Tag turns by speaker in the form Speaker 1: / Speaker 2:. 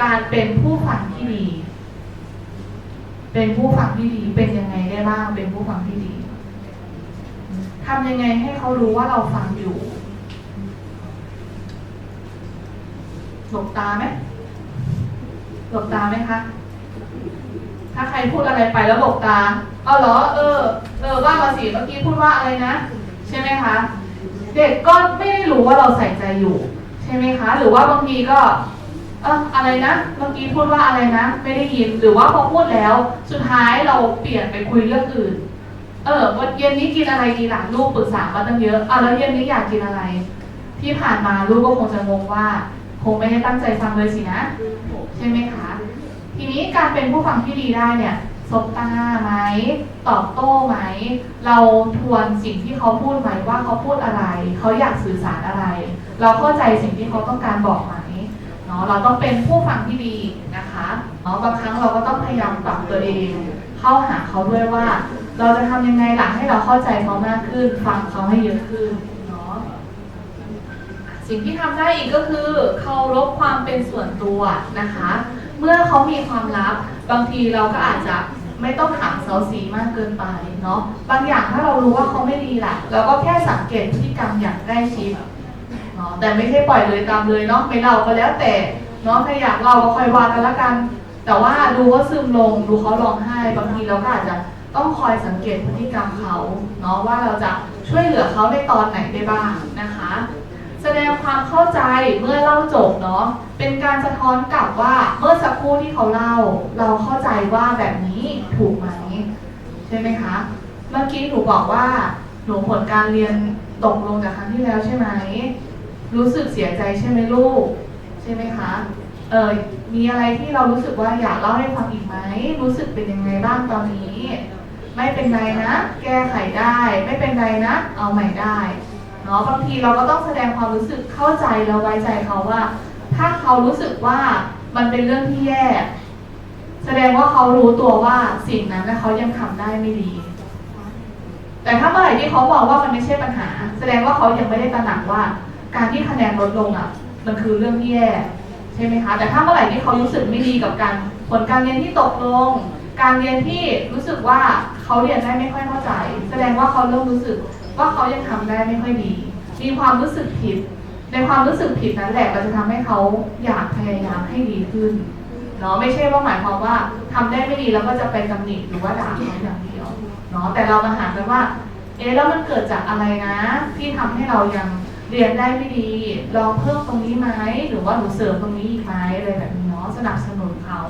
Speaker 1: การเป็นผู้ฟังที่ดี เป็นผู้ฟังที่ดี เป็นยังไงได้บ้าง เป็นผู้ฟังที่ดีทำยังไงให้เขารู้ว่าเราฟังอยู่หลบตาไหมหลบตาไหมคะ ถ้าใครพูดอะไรไปแล้วหลบตา เอาเหรอ เออ เออ ว่ามาสิเมื่อกี้พูดว่าอะไรนะ ใช่ไหมคะ เด็กก็ไม่ได้รู้ว่าเราใส่ใจอยู่ ใช่ไหมคะ หรือว่าบางทีก็ เอออะไรนะเมื่อกี้พูดว่าอะไรนะ ไม่ได้ยินหรือว่าพอพูดแล้ว สุดท้ายเราเปลี่ยนไปคุยเรื่องอื่น เออวันเย็นนี้กินอะไรดีหลังลูกปรึกษามาตั้งเยอะอะแล้วเย็นนี้อยากกินอะไร ที่ผ่านมาลูกก็คงจะงงว่า คงไม่ได้ตั้งใจฟังเลยสินะ ใช่ไหมคะ ทีนี้การเป็นผู้ฟังที่ดีได้เนี่ยสบตาไหมตอบโต้ไหม เราทวนสิ่งที่เขาพูดไหมว่าเขาพูดอะไร เขาอยากสื่อสารอะไร เราเข้าใจสิ่งที่เขาต้องการบอกไหม เนาะเราต้องเป็นผู้ฟังที่ดีนะคะเนาะบางครั้งเราก็ต้องพยายามปรับตัวเอง เข้าหาเขาด้วยว่า เราจะทำยังไงหล่ะให้เราเข้าใจเขามากขึ้น ฟังเขาให้เยอะขึ้นเนาะสิ่งที่ทำได้อีกก็คือเคารพความเป็นส่วนตัวนะคะ เมื่อเขามีความลับบางทีเราก็อาจจะไม่ต้องถามเซาซีมากเกินไปเนาะบางอย่างถ้าเรารู้ว่าเขาไม่ดีแหละเราก็แค่สังเกตพฤติกรรมอย่างใกล้ชิด เนาะแต่ไม่ใช่ปล่อยเลยตามเลยเนาะไม่เล่าก็แล้วแต่เนาะถ้าอยากเล่าก็ค่อยว่ากันละกัน แต่ว่าดูเขาซึมลงดูเขาร้องไห้บางทีเราก็อาจจะต้องคอยสังเกตพฤติกรรมเขาเนาะว่าเราจะช่วยเหลือเขาในตอนไหนได้บ้างนะคะ แสดงความเข้าใจเมื่อเล่าจบเนาะเป็นการสะท้อนกลับว่าเมื่อสักครู่ที่เขาเล่า เราเข้าใจว่าแบบนี้ถูกไหมใช่ไหมคะ เมื่อกี้หนูบอกว่าหนูผลการเรียนตกลงจากครั้งที่แล้วใช่ไหม รู้สึกเสียใจใช่ไหมลูก ใช่ไหมคะเออมีอะไรที่เรารู้สึกว่าอยากเล่าให้ฟังอีกไหม รู้สึกเป็นยังไงบ้างตอนนี้ ไม่เป็นไรนะ แก้ไขได้ ไม่เป็นไรนะ เอาใหม่ได้เนาะบางทีเราก็ต้องแสดงความรู้สึกเข้าใจแล้วไว้ใจเขาว่า ถ้าเขารู้สึกว่ามันเป็นเรื่องที่แย่ แสดงว่าเขารู้ตัวว่าสิ่งนั้นนะเขายังทำได้ไม่ดี แต่ถ้าเมื่อไหร่ที่เขาบอกว่ามันไม่ใช่ปัญหา แสดงว่าเขายังไม่ได้ตระหนักว่า การที่คะแนนลดลงอะ มันคือเรื่องที่แย่ใช่ไหมคะ แต่ถ้าเมื่อไหร่ที่เขารู้สึกไม่ดีกับการผลการเรียนที่ตกลง การเรียนที่รู้สึกว่าเขาเรียนได้ไม่ค่อยเข้าใจ แสดงว่าเขาเริ่มรู้สึกว่าเขายังทำได้ไม่ค่อยดี มีความรู้สึกผิด ในความรู้สึกผิดนั้นแหละเราจะทำให้เขาอยากพยายามให้ดีขึ้นเนาะไม่ใช่ว่าหมายความว่าทำได้ไม่ดีแล้วก็จะไปตำหนิหรือว่าด่าเขาอย่างเดียวเนาะแต่เรามาหากันว่า เอ๊ะแล้วมันเกิดจากอะไรนะ ที่ทำให้เรายัง เรียนได้ไม่ดี ลองเพิ่มตรงนี้ไหมหรือว่าหนูเสริมตรงนี้อีกไหมอะไรแบบนี้เนาะสนับสนุนเขา